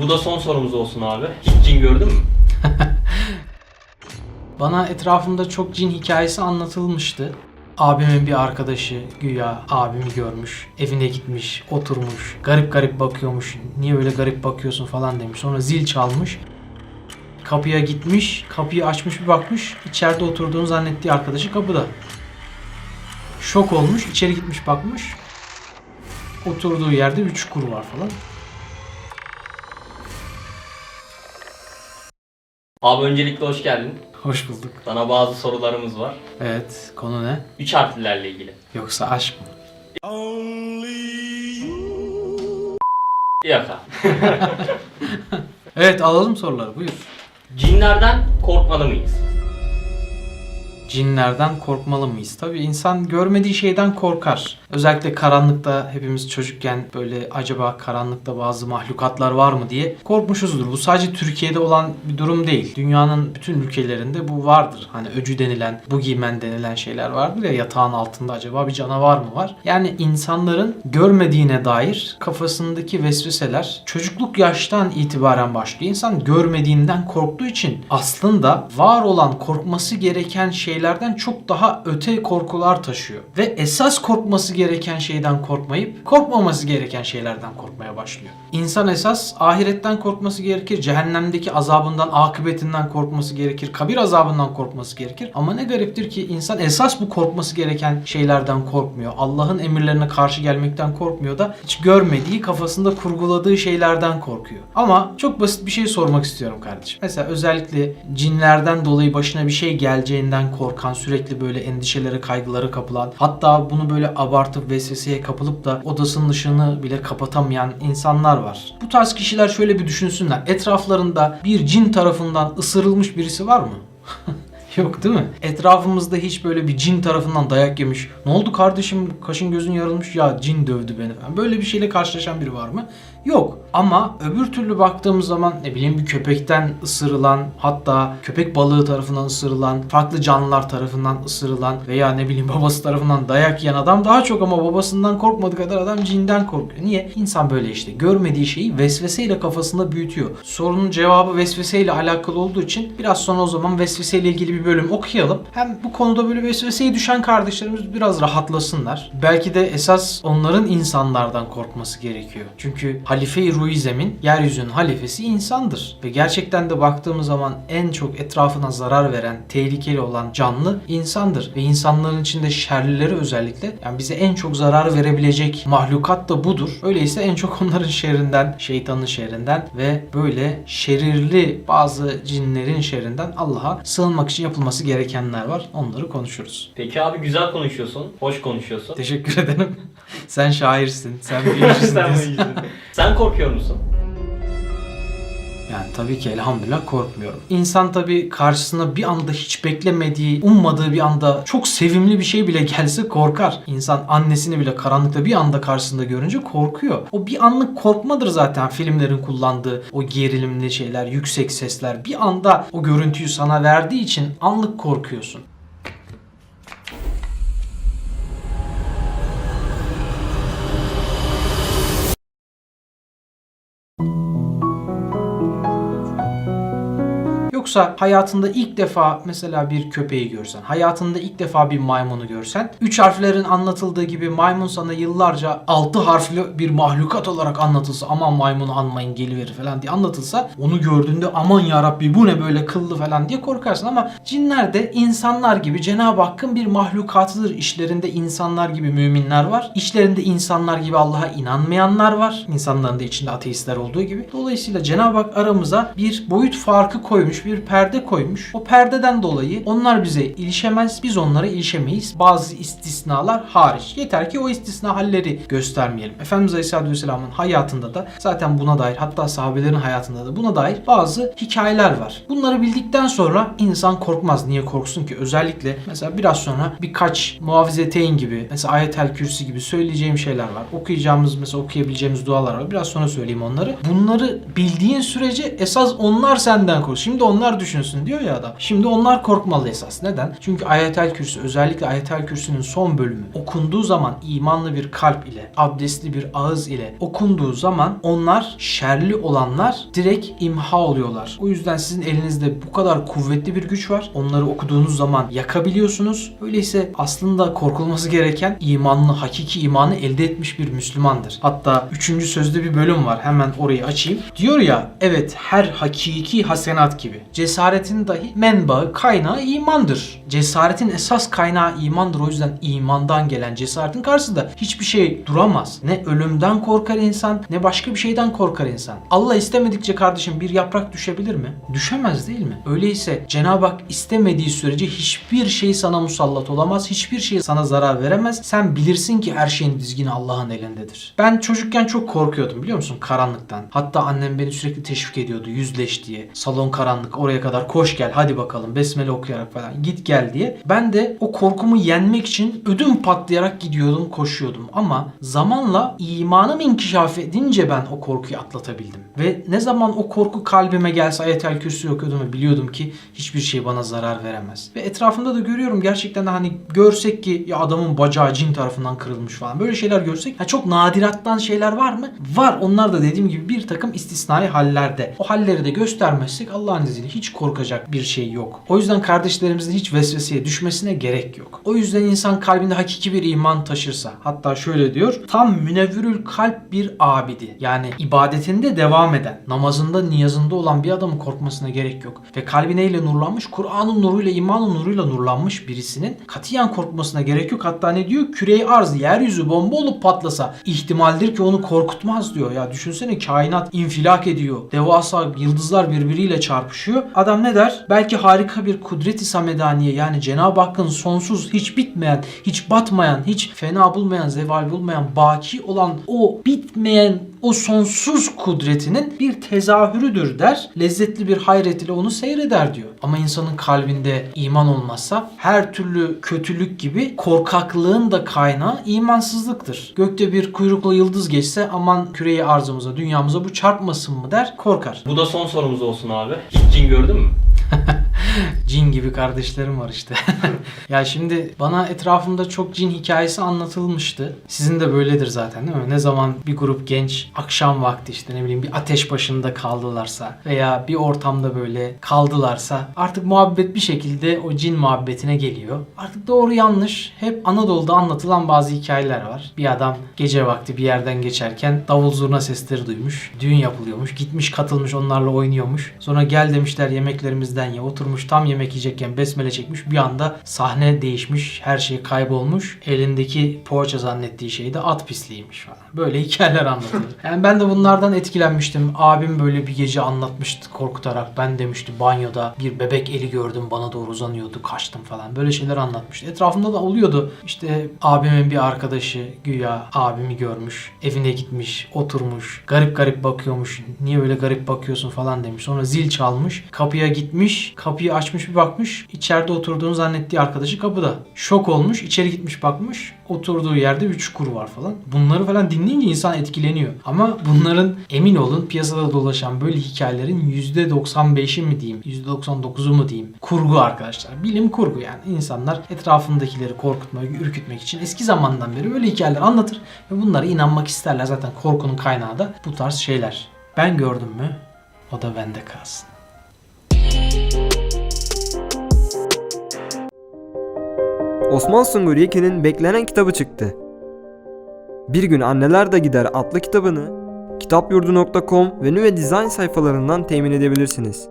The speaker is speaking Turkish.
Bu da son sorumuz olsun abi. Hiç cin gördün mü? Bana etrafımda çok cin hikayesi anlatılmıştı. Abimin bir arkadaşı güya abimi görmüş, evine gitmiş, oturmuş, garip garip bakıyormuş. Niye öyle garip bakıyorsun falan demiş. Sonra zil çalmış. Kapıya gitmiş, kapıyı açmış bir bakmış. içeride oturduğunu zannettiği arkadaşı kapıda. Şok olmuş, içeri gitmiş bakmış. Oturduğu yerde bir çukur var falan. Abi öncelikle hoş geldin. Hoş bulduk. Sana bazı sorularımız var. Evet, konu ne? Üç harflilerle ilgili. Yoksa aşk mı? Yok abi. Evet, alalım soruları. Buyur. Cinlerden korkmalı mıyız? Cinlerden korkmalı mıyız? Tabii insan görmediği şeyden korkar. Özellikle karanlıkta hepimiz çocukken böyle acaba karanlıkta bazı mahlukatlar var mı diye korkmuşuzdur. Bu sadece Türkiye'de olan bir durum değil. Dünyanın bütün ülkelerinde bu vardır. Hani öcü denilen, bugimen denilen şeyler vardır ya yatağın altında acaba bir canavar mı var? Yani insanların görmediğine dair kafasındaki vesveseler çocukluk yaştan itibaren başlıyor. İnsan görmediğinden korktuğu için aslında var olan korkması gereken şeylerden çok daha öte korkular taşıyor. Ve esas korkması gereken şeyden korkmayıp korkmaması gereken şeylerden korkmaya başlıyor. İnsan esas ahiretten korkması gerekir, cehennemdeki azabından, akıbetinden korkması gerekir, kabir azabından korkması gerekir. Ama ne gariptir ki insan esas bu korkması gereken şeylerden korkmuyor. Allah'ın emirlerine karşı gelmekten korkmuyor da hiç görmediği, kafasında kurguladığı şeylerden korkuyor. Ama çok basit bir şey sormak istiyorum kardeşim. Mesela özellikle cinlerden dolayı başına bir şey geleceğinden korkan, sürekli böyle endişelere, kaygılara kapılan, hatta bunu böyle abartıp vesveseye kapılıp da odasının ışığını bile kapatamayan insanlar var. Bu tarz kişiler şöyle bir düşünsünler. Etraflarında bir cin tarafından ısırılmış birisi var mı? Yok değil mi? Etrafımızda hiç böyle bir cin tarafından dayak yemiş. Ne oldu kardeşim kaşın gözün yarılmış ya cin dövdü beni. Böyle bir şeyle karşılaşan biri var mı? Yok. Ama öbür türlü baktığımız zaman ne bileyim bir köpekten ısırılan hatta köpek balığı tarafından ısırılan farklı canlılar tarafından ısırılan veya ne bileyim babası tarafından dayak yiyen adam daha çok ama babasından korkmadığı kadar adam cinden korkuyor. Niye? İnsan böyle işte görmediği şeyi vesveseyle kafasında büyütüyor. Sorunun cevabı vesveseyle alakalı olduğu için biraz sonra o zaman vesveseyle ilgili bir bölüm okuyalım. Hem bu konuda böyle vesveseye düşen kardeşlerimiz biraz rahatlasınlar. Belki de esas onların insanlardan korkması gerekiyor. Çünkü Halife-i Ruizem'in yeryüzünün halifesi insandır. Ve gerçekten de baktığımız zaman en çok etrafına zarar veren, tehlikeli olan canlı insandır. Ve insanların içinde şerlileri özellikle yani bize en çok zarar verebilecek mahlukat da budur. Öyleyse en çok onların şerrinden, şeytanın şerrinden ve böyle şerirli bazı cinlerin şerrinden Allah'a sığınmak için yapılması gerekenler var. Onları konuşuruz. Peki abi güzel konuşuyorsun. Hoş konuşuyorsun. Teşekkür ederim. Sen şairsin. Sen büyücüsün. Sen, bu yüzden. Sen korkuyor musun? Yani tabii ki elhamdülillah korkmuyorum. İnsan tabii karşısına bir anda hiç beklemediği, ummadığı bir anda çok sevimli bir şey bile gelse korkar. İnsan annesini bile karanlıkta bir anda karşısında görünce korkuyor. O bir anlık korkmadır zaten filmlerin kullandığı o gerilimli şeyler, yüksek sesler. Bir anda o görüntüyü sana verdiği için anlık korkuyorsun. Yoksa hayatında ilk defa mesela bir köpeği görsen, hayatında ilk defa bir maymunu görsen, üç harflerin anlatıldığı gibi maymun sana yıllarca altı harfli bir mahlukat olarak anlatılsa, aman maymunu anmayın geliverir falan diye anlatılsa, onu gördüğünde aman yarabbi bu ne böyle kıllı falan diye korkarsın ama cinler de insanlar gibi Cenab-ı Hakk'ın bir mahlukatıdır. İşlerinde insanlar gibi müminler var. İşlerinde insanlar gibi Allah'a inanmayanlar var. İnsanların da içinde ateistler olduğu gibi. Dolayısıyla Cenab-ı Hak aramıza bir boyut farkı koymuş, bir perde koymuş. O perdeden dolayı onlar bize ilişemez, biz onlara ilişemeyiz. Bazı istisnalar hariç. Yeter ki o istisna halleri göstermeyelim. Efendimiz Aleyhisselatü Vesselam'ın hayatında da zaten buna dair hatta sahabelerin hayatında da buna dair bazı hikayeler var. Bunları bildikten sonra insan korkmaz. Niye korksun ki? Özellikle mesela biraz sonra birkaç muavizeteyn gibi mesela ayetel kürsi gibi söyleyeceğim şeyler var. Okuyacağımız mesela okuyabileceğimiz dualar var. Biraz sonra söyleyeyim onları. Bunları bildiğin sürece esas onlar senden korkar. Şimdi onlar onlar düşünsün diyor ya adam. Şimdi onlar korkmalı esas. Neden? Çünkü ayetel kürsü özellikle ayetel kürsünün son bölümü okunduğu zaman imanlı bir kalp ile, abdestli bir ağız ile okunduğu zaman onlar şerli olanlar direkt imha oluyorlar. O yüzden sizin elinizde bu kadar kuvvetli bir güç var. Onları okuduğunuz zaman yakabiliyorsunuz. Öyleyse aslında korkulması gereken imanlı, hakiki imanı elde etmiş bir Müslümandır. Hatta 3. sözde bir bölüm var. Hemen orayı açayım. Diyor ya evet her hakiki hasenat gibi. Cesaretin dahi menbaı, kaynağı imandır. Cesaretin esas kaynağı imandır. O yüzden imandan gelen cesaretin karşısında hiçbir şey duramaz. Ne ölümden korkar insan ne başka bir şeyden korkar insan. Allah istemedikçe kardeşim bir yaprak düşebilir mi? Düşemez değil mi? Öyleyse Cenab-ı Hak istemediği sürece hiçbir şey sana musallat olamaz. Hiçbir şey sana zarar veremez. Sen bilirsin ki her şeyin dizgini Allah'ın elindedir. Ben çocukken çok korkuyordum biliyor musun karanlıktan. Hatta annem beni sürekli teşvik ediyordu yüzleş diye. Salon karanlık oraya kadar koş gel hadi bakalım besmele okuyarak falan git gel diye. Ben de o korkumu yenmek için ödüm patlayarak gidiyordum koşuyordum. Ama zamanla imanım inkişaf edince ben o korkuyu atlatabildim. Ve ne zaman o korku kalbime gelse ayetel kürsü okuyordum ve biliyordum ki hiçbir şey bana zarar veremez. Ve etrafımda da görüyorum gerçekten de hani görsek ki ya adamın bacağı cin tarafından kırılmış falan böyle şeyler görsek ha çok nadirattan şeyler var mı? Var. Onlar da dediğim gibi bir takım istisnai hallerde. O halleri de göstermezsek Allah'ın izniyle hiç korkacak bir şey yok. O yüzden kardeşlerimizin hiç vesveseye düşmesine gerek yok. O yüzden insan kalbinde hakiki bir iman taşırsa hatta şöyle diyor tam münevvürül kalp bir abidi. Yani ibadetinde devam eden, namazında, niyazında olan bir adamın korkmasına gerek yok. Ve kalbi neyle nurlanmış? Kur'an'ın nuruyla, imanın nuruyla nurlanmış birisinin katiyen korkmasına gerek yok. Hatta ne diyor? Küreyi arz, yeryüzü bomba olup patlasa ihtimaldir ki onu korkutmaz diyor. Ya düşünsene kainat infilak ediyor. Devasa yıldızlar birbiriyle çarpışıyor. Adam ne der? Belki harika bir kudret-i samedaniye yani Cenab-ı Hakk'ın sonsuz, hiç bitmeyen, hiç batmayan, hiç fena bulmayan, zeval bulmayan, baki olan o bitmeyen o sonsuz kudretinin bir tezahürüdür der. Lezzetli bir hayret ile onu seyreder diyor. Ama insanın kalbinde iman olmazsa her türlü kötülük gibi korkaklığın da kaynağı imansızlıktır. Gökte bir kuyruklu yıldız geçse aman küreyi arzımıza, dünyamıza bu çarpmasın mı der, korkar. Bu da son sorumuz olsun abi. Hiç cin gördün mü? Cin gibi kardeşlerim var işte. ya şimdi bana etrafımda çok cin hikayesi anlatılmıştı. Sizin de böyledir zaten değil mi? Ne zaman bir grup genç akşam vakti işte ne bileyim bir ateş başında kaldılarsa veya bir ortamda böyle kaldılarsa artık muhabbet bir şekilde o cin muhabbetine geliyor. Artık doğru yanlış hep Anadolu'da anlatılan bazı hikayeler var. Bir adam gece vakti bir yerden geçerken davul zurna sesleri duymuş. Düğün yapılıyormuş. Gitmiş katılmış onlarla oynuyormuş. Sonra gel demişler yemeklerimizden ye. Oturmuş tam yemek yiyecekken besmele çekmiş. Bir anda sahne değişmiş. Her şey kaybolmuş. Elindeki poğaça zannettiği şey de at pisliğiymiş falan. Böyle hikayeler anlatıyor. Yani ben de bunlardan etkilenmiştim. Abim böyle bir gece anlatmıştı korkutarak. Ben demişti banyoda bir bebek eli gördüm bana doğru uzanıyordu. Kaçtım falan. Böyle şeyler anlatmıştı. Etrafımda da oluyordu. İşte abimin bir arkadaşı güya abimi görmüş. Evine gitmiş. Oturmuş. Garip garip bakıyormuş. Niye öyle garip bakıyorsun falan demiş. Sonra zil çalmış. Kapıya gitmiş. Kapıyı açmış bir bakmış. İçeride oturduğunu zannettiği arkadaşı kapıda. Şok olmuş. içeri gitmiş bakmış. Oturduğu yerde bir çukur var falan. Bunları falan dinleyince insan etkileniyor. Ama bunların emin olun piyasada dolaşan böyle hikayelerin %95'i mi diyeyim, %99'u mu diyeyim kurgu arkadaşlar. Bilim kurgu yani. İnsanlar etrafındakileri korkutmak, ürkütmek için eski zamandan beri böyle hikayeler anlatır ve bunlara inanmak isterler. Zaten korkunun kaynağı da bu tarz şeyler. Ben gördüm mü o da bende kalsın. Osman Sungur Yekin'in beklenen kitabı çıktı. Bir gün Anneler de Gider adlı kitabını kitapyurdu.com ve Nüve Design sayfalarından temin edebilirsiniz.